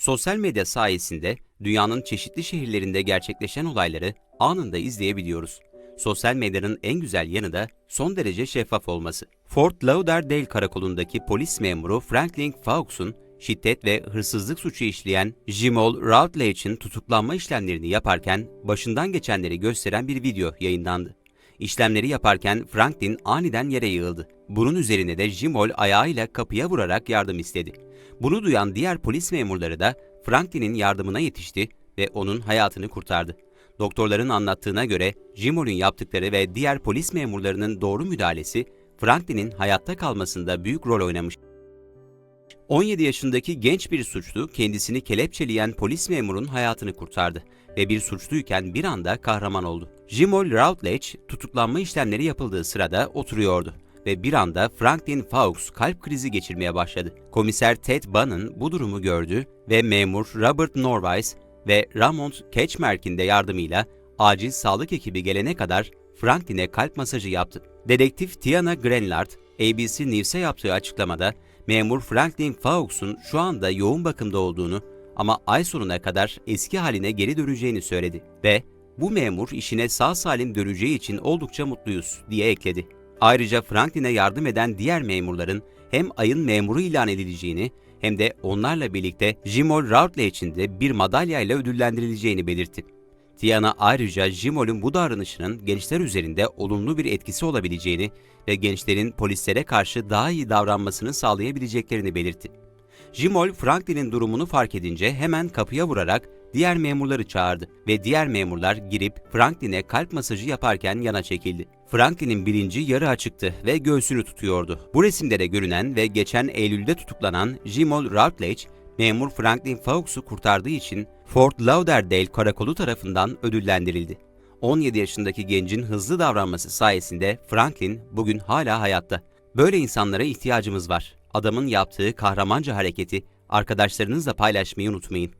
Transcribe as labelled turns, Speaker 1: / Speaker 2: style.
Speaker 1: Sosyal medya sayesinde dünyanın çeşitli şehirlerinde gerçekleşen olayları anında izleyebiliyoruz. Sosyal medyanın en güzel yanı da son derece şeffaf olması. Fort Lauderdale karakolundaki polis memuru Franklin Fawkes'un şiddet ve hırsızlık suçu işleyen Jamal Routledge'in tutuklanma işlemlerini yaparken başından geçenleri gösteren bir video yayınlandı. İşlemleri yaparken Franklin aniden yere yığıldı. Bunun üzerine de Jimol ayağıyla kapıya vurarak yardım istedi. Bunu duyan diğer polis memurları da Franklin'in yardımına yetişti ve onun hayatını kurtardı. Doktorların anlattığına göre Jimol'ün yaptıkları ve diğer polis memurlarının doğru müdahalesi Franklin'in hayatta kalmasında büyük rol oynamış. 17 yaşındaki genç bir suçlu kendisini kelepçeleyen polis memurun hayatını kurtardı ve bir suçluyken bir anda kahraman oldu. Jimol Routledge tutuklanma işlemleri yapıldığı sırada oturuyordu ve bir anda Franklin Fawkes kalp krizi geçirmeye başladı. Komiser Ted Bunnan bu durumu gördü ve memur Robert Norwise ve Ramont Ketchmark'in de yardımıyla acil sağlık ekibi gelene kadar Franklin'e kalp masajı yaptı. Dedektif Tiana Grenlard, ABC News'e yaptığı açıklamada memur Franklin Fawkes'un şu anda yoğun bakımda olduğunu ama ay sonuna kadar eski haline geri döneceğini söyledi ve bu memur işine sağ salim döneceği için oldukça mutluyuz diye ekledi. Ayrıca Franklin'e yardım eden diğer memurların hem ayın memuru ilan edileceğini hem de onlarla birlikte Jimol Routledge'in de bir madalyayla ödüllendirileceğini belirtti. Tiana ayrıca Jimol'un bu davranışının gençler üzerinde olumlu bir etkisi olabileceğini ve gençlerin polislere karşı daha iyi davranmasını sağlayabileceklerini belirtti. Jimol, Franklin'in durumunu fark edince hemen kapıya vurarak diğer memurları çağırdı ve diğer memurlar girip Franklin'e kalp masajı yaparken yana çekildi. Franklin'in bilinci yarı açıktı ve göğsünü tutuyordu. Bu resimlere görünen ve geçen Eylül'de tutuklanan Jimol Routledge, memur Franklin Fawkes'u kurtardığı için Fort Lauderdale karakolu tarafından ödüllendirildi. 17 yaşındaki gencin hızlı davranması sayesinde Franklin bugün hala hayatta. Böyle insanlara ihtiyacımız var. Adamın yaptığı kahramanca hareketi arkadaşlarınızla paylaşmayı unutmayın.